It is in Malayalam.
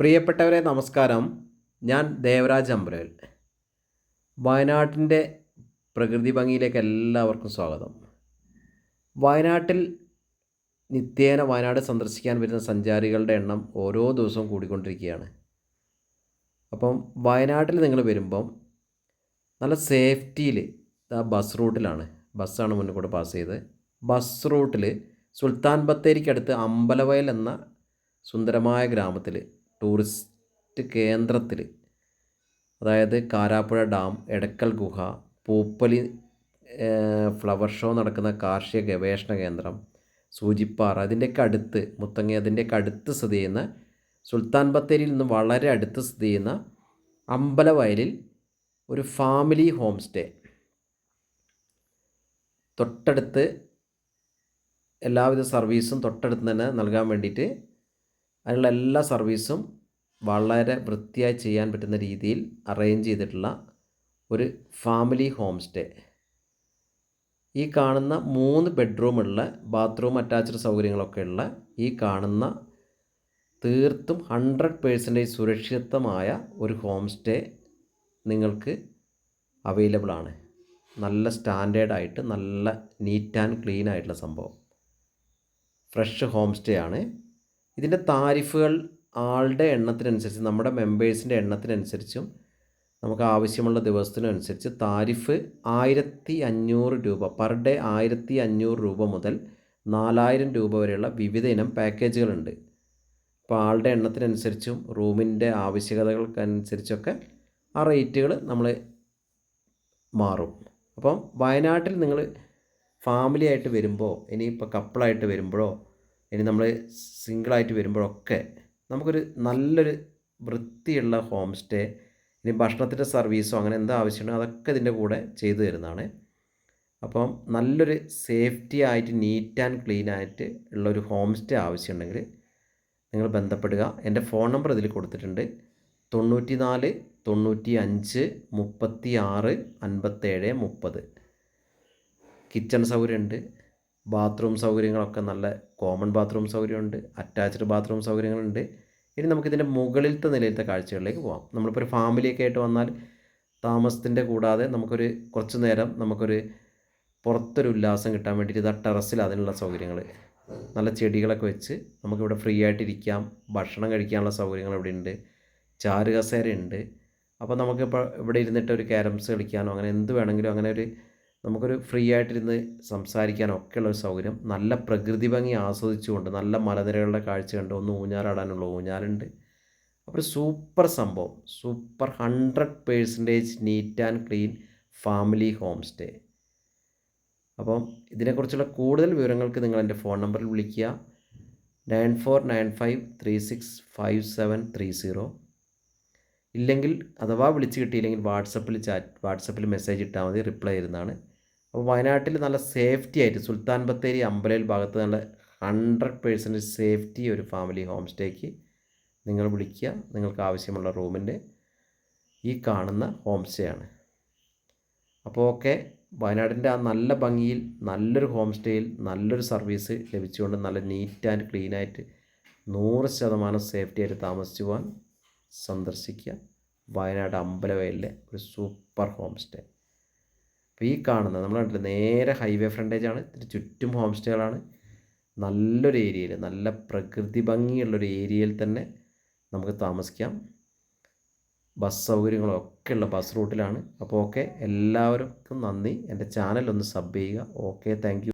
പ്രിയപ്പെട്ടവരെ നമസ്കാരം. ഞാൻ ദേവരാജ് അമ്പ്രേൽ. വയനാട്ടിന്റെ പ്രകൃതി ഭംഗിയിലേക്ക് എല്ലാവർക്കും സ്വാഗതം. വയനാട്ടിൽ നിത്യേന വയനാട് സന്ദർശിക്കാൻ വരുന്ന സഞ്ചാരികളുടെ എണ്ണം ഓരോ ദിവസവും കൂടിക്കൊണ്ടിരിക്കുകയാണ്. അപ്പം വയനാട്ടിൽ നിങ്ങൾ വരുമ്പം നല്ല സേഫ്റ്റിയിൽ ആ ബസ് റൂട്ടിലാണ്. ബസ്സാണ് മുന്നിൽ കൂടെ പാസ് ചെയ്ത് ബസ് റൂട്ടിൽ സുൽത്താൻ ബത്തേരിക്കടുത്ത് അമ്പലവയൽ എന്ന സുന്ദരമായ ഗ്രാമത്തിൽ ടൂറിസ്റ്റ് കേന്ദ്രത്തിൽ അതായത് കാരാപ്പുഴ ഡാം എടക്കൽ ഗുഹ പൂപ്പലി ഫ്ലവർ ഷോ നടക്കുന്ന കാർഷിക ഗവേഷണ കേന്ദ്രം സൂചിപ്പാറ അതിന്റെയൊക്കെ അടുത്ത് മുത്തങ്ങ അതിന്റെയൊക്കെ അടുത്ത് സ്ഥിതി ചെയ്യുന്ന സുൽത്താൻ ബത്തേരിയിൽ നിന്ന് വളരെ അടുത്ത് സ്ഥിതി ചെയ്യുന്ന അമ്പലവയലിൽ ഒരു ഫാമിലി ഹോം സ്റ്റേ. തൊട്ടടുത്ത് എല്ലാവിധ സർവീസും തൊട്ടടുത്ത് തന്നെ നൽകാൻ വേണ്ടിയിട്ട് അതിനുള്ള എല്ലാ സർവീസും വളരെ വൃത്തിയായി ചെയ്യാൻ പറ്റുന്ന രീതിയിൽ അറേഞ്ച് ചെയ്തിട്ടുള്ള ഒരു ഫാമിലി ഹോം സ്റ്റേ. ഈ കാണുന്ന മൂന്ന് ബെഡ്റൂമുള്ള ബാത്റൂം അറ്റാച്ച്ഡ് സൗകര്യങ്ങളൊക്കെ ഉള്ള ഈ കാണുന്ന തീർത്തും ഹൺഡ്രഡ് പേഴ്സന്റേജ് സുരക്ഷിതമായ ഒരു ഹോം സ്റ്റേ നിങ്ങൾക്ക് അവൈലബിൾ ആണ്. നല്ല സ്റ്റാൻഡേർഡായിട്ട് നല്ല നീറ്റ് ആൻഡ് ക്ലീൻ ആയിട്ടുള്ള സംഭവം. ഫ്രഷ് ഹോം സ്റ്റേ ആണ്. ഇതിന്റെ താരിഫുകൾ ആളുടെ എണ്ണത്തിനനുസരിച്ച് നമ്മുടെ മെമ്പേഴ്സിന്റെ എണ്ണത്തിനനുസരിച്ചും നമുക്ക് ആവശ്യമുള്ള ദിവസത്തിനനുസരിച്ച് താരിഫ് ആയിരത്തി അഞ്ഞൂറ് രൂപ പെർ ഡേ ആയിരത്തി അഞ്ഞൂറ് രൂപ മുതൽ നാലായിരം രൂപ വരെയുള്ള വിവിധ ഇനം പാക്കേജുകളുണ്ട്. അപ്പോൾ ആളുടെ എണ്ണത്തിനനുസരിച്ചും റൂമിന്റെ ആവശ്യകതകൾക്കനുസരിച്ചൊക്കെ ആ റേറ്റുകൾ നമ്മൾ മാറും. അപ്പം വയനാട്ടിൽ നിങ്ങൾ ഫാമിലി ആയിട്ട് വരുമ്പോൾ ഇനിയിപ്പോൾ കപ്പിളായിട്ട് വരുമ്പോഴോ ഇനി നമ്മൾ സിംഗിളായിട്ട് വരുമ്പോഴൊക്കെ നമുക്കൊരു നല്ലൊരു വൃത്തിയുള്ള ഹോം സ്റ്റേ ഇനി ഭക്ഷണത്തിന്റെ സർവീസോ അങ്ങനെ എന്താ ആവശ്യമുണ്ടോ അതൊക്കെ ഇതിന്റെ കൂടെ ചെയ്തു തരുന്നതാണ്. അപ്പം നല്ലൊരു സേഫ്റ്റി ആയിട്ട് നീറ്റ് ആൻഡ് ക്ലീൻ ആയിട്ട് ഉള്ളൊരു ഹോം സ്റ്റേ ആവശ്യമുണ്ടെങ്കിൽ നിങ്ങൾ ബന്ധപ്പെടുക. എന്റെ ഫോൺ നമ്പർ ഇതിൽ കൊടുത്തിട്ടുണ്ട്. തൊണ്ണൂറ്റി നാല് തൊണ്ണൂറ്റി അഞ്ച് മുപ്പത്തി ആറ് അൻപത്തേഴ് മുപ്പത്. കിച്ചൺ സൗകര്യമുണ്ട്. ബാത്റൂം സൗകര്യങ്ങളൊക്കെ നല്ല കോമൺ ബാത്റൂം സൗകര്യമുണ്ട് അറ്റാച്ച്ഡ് ബാത്റൂം സൗകര്യങ്ങളുണ്ട്. ഇനി നമുക്കിതിന്റെ മുകളിലത്തെ നിലയിലത്തെ കാഴ്ചകളിലേക്ക് പോകാം നമ്മളിപ്പോൾ ഒരു ഫാമിലിയൊക്കെ ആയിട്ട് വന്നാൽ താമസത്തിന്റെ കൂടാതെ നമുക്കൊരു കുറച്ച് നേരം നമുക്കൊരു പുറത്തൊരു ഉല്ലാസം കിട്ടാൻ വേണ്ടിയിട്ട് ഇതാ ടെറസിൽ അതിനുള്ള സൗകര്യങ്ങൾ. നല്ല ചെടികളൊക്കെ വെച്ച് നമുക്കിവിടെ ഫ്രീ ആയിട്ടിരിക്കാം ഭക്ഷണം കഴിക്കാനുള്ള സൗകര്യങ്ങൾ ഇവിടെ ഉണ്ട്. ചാരുകസേര ഉണ്ട് അപ്പോൾ നമുക്കിപ്പോൾ ഇവിടെ ഇരുന്നിട്ട് ഒരു ക്യാരംസ് കളിക്കാനോ അങ്ങനെ എന്ത് വേണമെങ്കിലും അങ്ങനെ ഒരു നമുക്കൊരു ഫ്രീ ആയിട്ടിരുന്ന് സംസാരിക്കാനൊക്കെയുള്ള ഒരു സൗകര്യം. നല്ല പ്രകൃതി ഭംഗി ആസ്വദിച്ചുകൊണ്ട് നല്ല മലനിരകളുടെ കാഴ്ച കണ്ട് ഒന്ന് ഊഞ്ഞാലാടാനുള്ള ഊഞ്ഞാലുണ്ട്. അപ്പോൾ സൂപ്പർ സംഭവം. Super hundred percentage neat and clean family home stay അപ്പം ഇതിനെക്കുറിച്ചുള്ള കൂടുതൽ വിവരങ്ങൾക്ക് നിങ്ങൾ എന്റെ ഫോൺ നമ്പറിൽ വിളിക്കുക. Nine four nine five three six five seven three zero ഇല്ലെങ്കിൽ അഥവാ വിളിച്ച് കിട്ടിയില്ലെങ്കിൽ വാട്സപ്പിൽ ചാറ്റ് വാട്സപ്പിൽ മെസ്സേജ് ഇട്ടാൽ മതി റിപ്ലൈ ചെയ്യുന്നതാണ് അപ്പോൾ വയനാട്ടിൽ നല്ല സേഫ്റ്റി ആയിട്ട് സുൽത്താൻ ബത്തേരി അമ്പലയിൽ ഭാഗത്ത് നല്ല ഹൺഡ്രഡ് പേഴ്സന്റ് സേഫ്റ്റി ഒരു ഫാമിലി ഹോം സ്റ്റേക്ക് നിങ്ങൾ വിളിക്കുക. നിങ്ങൾക്ക് ആവശ്യമുള്ള റൂമിന്റെ ഈ കാണുന്ന ഹോം സ്റ്റേ ആണ്. അപ്പോൾ ഓക്കെ വയനാടിന്റെ ആ നല്ല ഭംഗിയിൽ നല്ലൊരു ഹോം സ്റ്റേയിൽ നല്ലൊരു സർവീസ് ലഭിച്ചുകൊണ്ട് നല്ല നീറ്റ് ആൻഡ് ക്ലീൻ ആയിട്ട് നൂറ് ശതമാനം സേഫ്റ്റി ആയിട്ട് താമസിച്ചു സന്ദർശിക്കുക. വയനാട് അമ്പലവയലിലെ ഒരു സൂപ്പർ ഹോം സ്റ്റേ. അപ്പോൾ ഈ കാണുന്നത് നമ്മൾ കണ്ടില്ല നേരെ ഹൈവേ ഫ്രണ്ടേജാണ് ചുറ്റും ഹോം സ്റ്റേകളാണ് നല്ലൊരു ഏരിയയിൽ നല്ല പ്രകൃതി ഭംഗിയുള്ളൊരു ഏരിയയിൽ തന്നെ നമുക്ക് താമസിക്കാം. ബസ് സൗകര്യങ്ങളൊക്കെ ഉള്ള ബസ് റൂട്ടിലാണ് അപ്പോൾ ഓക്കെ എല്ലാവർക്കും നന്ദി. എന്റെ ചാനൽ ഒന്ന് സബ് ചെയ്യുക. Okay thank